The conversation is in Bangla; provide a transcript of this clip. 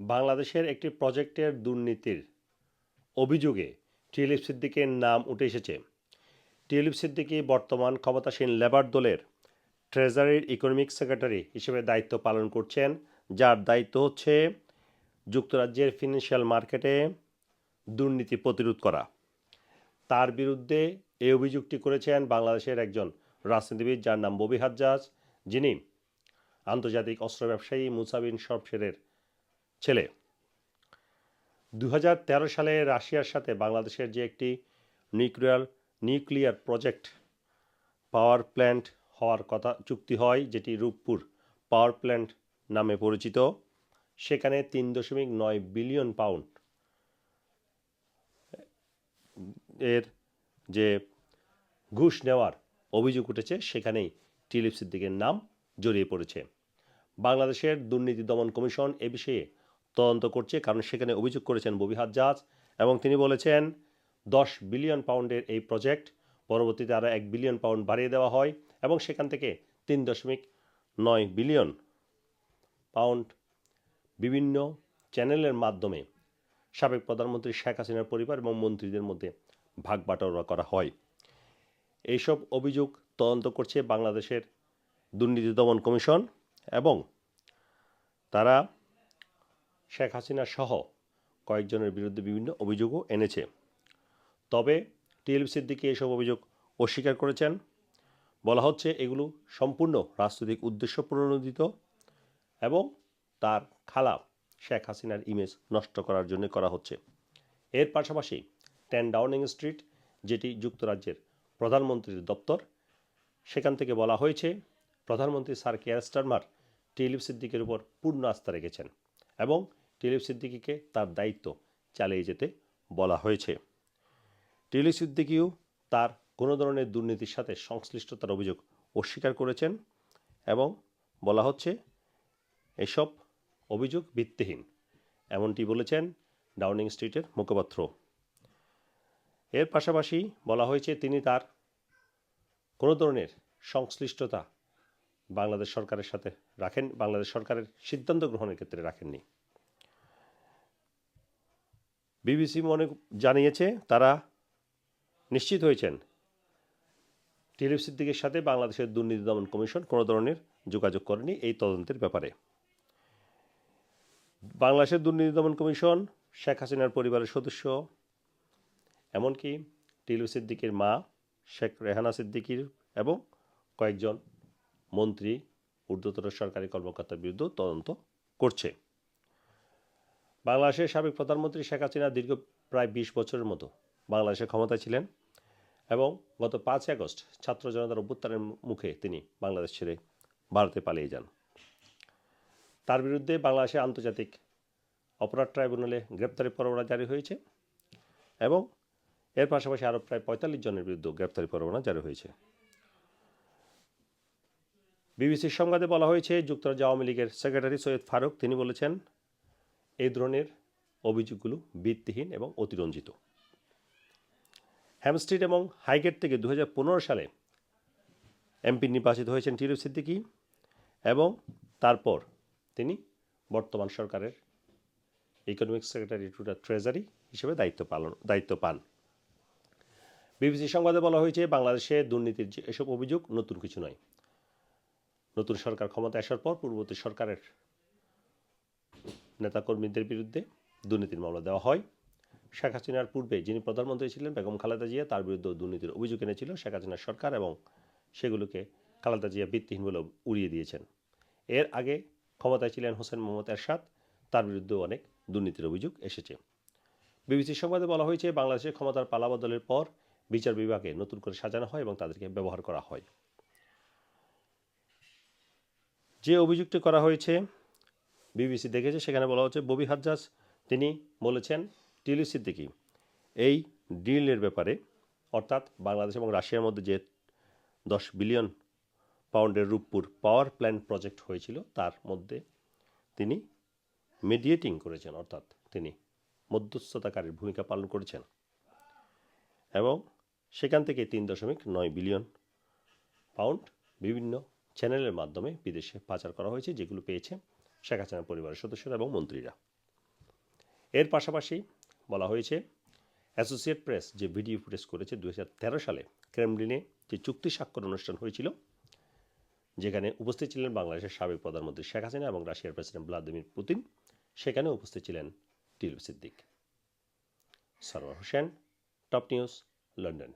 বাংলাদেশের একটি প্রজেক্টের দুর্নীতির অভিযোগে টিউলিপ সিদ্দিকের নাম উঠে এসেছে। টিউলিপ সিদ্দিকি বর্তমান ক্ষমতাসীন লেবার দলের ট্রেজারির ইকোনমিক সেক্রেটারি হিসেবে দায়িত্ব পালন করছেন। যার দায়িত্ব হচ্ছে যুক্তরাজ্যের ফিনান্সিয়াল মার্কেটে দুর্নীতি প্রতিরোধ করা। তার বিরুদ্ধে এই অভিযোগটি করেছেন বাংলাদেশের একজন রাজনীতিবিদ যার নাম ববি হাজ্জাজ। যিনি আন্তর্জাতিক অস্ত্র ব্যবসায়ী মুসাবিন শরফশেরের ছেলে। দু হাজার তেরো সালে রাশিয়ার সাথে বাংলাদেশের যে একটি nuclear nuclear project power plant হওয়ার কথা চুক্তি হয়, যেটি রূপপুর পাওয়ার প্ল্যান্ট নামে পরিচিত। সেখানে তিন দশমিক নয় বিলিয়ন পাউন্ড এর যে ঘুষ নেওয়ার অভিযোগ উঠেছে, সেখানেই টিলিপ সিদ্দিকের নাম জড়িয়ে পড়েছে। বাংলাদেশের দুর্নীতি দমন কমিশন এ বিষয়ে তদন্ত করছে, কারণ সেখানে অভিযোগ করেছেন ববি হাজ্জাজ এবং তিনি বলেছেন, দশ বিলিয়ন পাউন্ডের এই প্রজেক্ট, পরবর্তীতে আরও এক বিলিয়ন পাউন্ড বাড়িয়ে দেওয়া হয় এবং সেখান থেকে তিন দশমিক নয় বিলিয়ন পাউন্ড বিভিন্ন চ্যানেলের মাধ্যমে সাবেক প্রধানমন্ত্রী শেখ হাসিনার পরিবার এবং মন্ত্রীদের মধ্যে ভাগ বাটোয়ারা করা হয়। এইসব অভিযোগ তদন্ত করছে বাংলাদেশের দুর্নীতি দমন কমিশন এবং তারা শেখ হাসিনা সহ কয়েকজনের বিরুদ্ধে বিভিন্ন অভিযোগও এনেছে। তবে টিএলবি সিদ্দিকি এসব অভিযোগ অস্বীকার করেছেন। বলা হচ্ছে এগুলো সম্পূর্ণ রাজনৈতিক উদ্দেশ্য প্রণোদিত এবং তার খালা শেখ হাসিনার ইমেজ নষ্ট করার জন্য করা হচ্ছে। এর পাশাপাশি টেন ডাউনিং স্ট্রিট যেটি যুক্তরাজ্যের প্রধানমন্ত্রীর দপ্তর, সেখান থেকে বলা হয়েছে প্রধানমন্ত্রী স্যার কেয়ার স্টারমার টিলিপ সিদ্দিকের উপর পূর্ণ আস্থা রেখেছেন এবং টিলিপ সিদ্দিকিকে তার দায়িত্ব চালিয়ে যেতে বলা হয়েছে। টিলিপ সিদ্দিকিও তার কোনো ধরনের দুর্নীতির সাথে সংশ্লিষ্টতার অভিযোগ অস্বীকার করেছেন এবং বলা হচ্ছে, এসব অভিযোগ ভিত্তিহীন। এমনটি বলেছেন ডাউনিং স্ট্রিটের মুখপাত্র। এর পাশাপাশি বলা হয়েছে, তিনি তার কোনো ধরনের সংশ্লিষ্টতা বাংলাদেশ সরকারের সাথে রাখেন, বাংলাদেশ সরকারের সিদ্ধান্ত গ্রহণের ক্ষেত্রে রাখেননি। বিবিসি মনে জানিয়েছে তারা নিশ্চিত হয়েছেন। টিলিপ সিদ্দিকের সাথে বাংলাদেশের দুর্নীতি দমন কমিশন কোনো ধরনের যোগাযোগ করেনি এই তদন্তের ব্যাপারে। বাংলাদেশের দুর্নীতি দমন কমিশন, শেখ হাসিনার পরিবারের সদস্য, এমনকি টিলু সিদ্দিকির মা, শেখ রেহানা সিদ্দিকির এবং কয়েকজন মন্ত্রী ঊর্ধ্বতর সরকারি কর্মকর্তার বিরুদ্ধে তদন্ত করছে। বাংলাদেশের সাবেক প্রধানমন্ত্রী শেখ হাসিনা দীর্ঘ প্রায় বিশ বছরের মতো বাংলাদেশের ক্ষমতায় ছিলেন এবং গত পাঁচ আগস্ট ছাত্র জনতার অভ্যুত্থানের মুখে তিনি বাংলাদেশ ছেড়ে ভারতে পালিয়ে যান। তার বিরুদ্ধে বাংলাদেশে আন্তর্জাতিক অপরাধ ট্রাইব্যুনালে গ্রেপ্তারি পরোয়ানা জারি হয়েছে এবং এর পাশাপাশি আরও প্রায় পঁয়তাল্লিশ জনের বিরুদ্ধে গ্রেপ্তারি পরোয়ানা জারি হয়েছে। বিবিসির সংবাদে বলা হয়েছে, যুক্তরাজ্য আওয়ামী লীগের সেক্রেটারি সৈয়দ ফারুক, তিনি বলেছেন এই ধরনের অভিযোগগুলো ভিত্তিহীন এবং অতিরঞ্জিত। হ্যামস্ট্রিট এবং হাইগেট থেকে দু হাজার পনেরো সালে এমপি নির্বাচিত হয়েছেন টিরু সিদ্দিকী এবং তারপর তিনি বর্তমান সরকারের economic secretary to the treasury হিসেবে দায়িত্ব পালন, দায়িত্ব পান। বিবিসি সংবাদে বলা হয়েছে, বাংলাদেশে দুর্নীতির যে এসব অভিযোগ নতুন কিছু নয়। নতুন সরকার ক্ষমতা আসার পর পূর্ববর্তী সরকারের নেতাকর্মীদের বিরুদ্ধে দুর্নীতির মামলা দেওয়া হয়। শেখ হাসিনার পূর্বে যিনি প্রধানমন্ত্রী ছিলেন বেগম খালেদা জিয়া, তার বিরুদ্ধে দুর্নীতির অভিযোগ এনেছিল শেখ হাসিনার সরকার এবং সেগুলোকে খালেদা জিয়া ভিত্তিহীন বলে উড়িয়ে দিয়েছেন। এর আগে ক্ষমতায় ছিলেন হোসেন মোহাম্মদ এরশাদ, তার বিরুদ্ধেও অনেক দুর্নীতির অভিযোগ এসেছে। বিবিসির সংবাদে বলা হয়েছে, বাংলাদেশের ক্ষমতার পালাবদলের পর বিচার বিভাগে নতুন করে সাজানো হয় এবং তাদেরকে ব্যবহার করা হয়। যে অভিযোগটি করা হয়েছে বিবিসি দেখেছে, সেখানে বলা হচ্ছে, ববি হাজ্জাজ তিনি বলেছেন, টিলি সিদ্দিকি এই ডিলের ব্যাপারে, অর্থাৎ বাংলাদেশ এবং রাশিয়ার মধ্যে যে দশ বিলিয়ন পাউন্ডের রূপপুর পাওয়ার প্ল্যান্ট প্রজেক্ট হয়েছিল, তার মধ্যে তিনি মিডিয়েটিং করেছেন, অর্থাৎ তিনি মধ্যস্থতাকারীর ভূমিকা পালন করেছেন। এবং সেখান থেকে তিন দশমিক নয় বিলিয়ন পাউন্ড বিভিন্ন চ্যানেলের মাধ্যমে বিদেশে পাচার করা হয়েছে, যেগুলো পেয়েছে শেখ হাসিনার পরিবারের সদস্যরা এবং মন্ত্রীরা। এর পাশাপাশি বলা হয়েছে, অ্যাসোসিয়েট প্রেস যে ভিডিও ফুটেজ করেছে দু হাজার তেরো সালে, ক্রেমলিনে যে চুক্তি স্বাক্ষর অনুষ্ঠান হয়েছিল, যেখানে উপস্থিত ছিলেন বাংলাদেশের সাবেক প্রধানমন্ত্রী শেখ হাসিনা এবং রাশিয়ার প্রেসিডেন্ট ভ্লাদিমির পুতিন, সেখানে উপস্থিত ছিলেন Tilu Siddique. Sarwar Hossain, top news, London.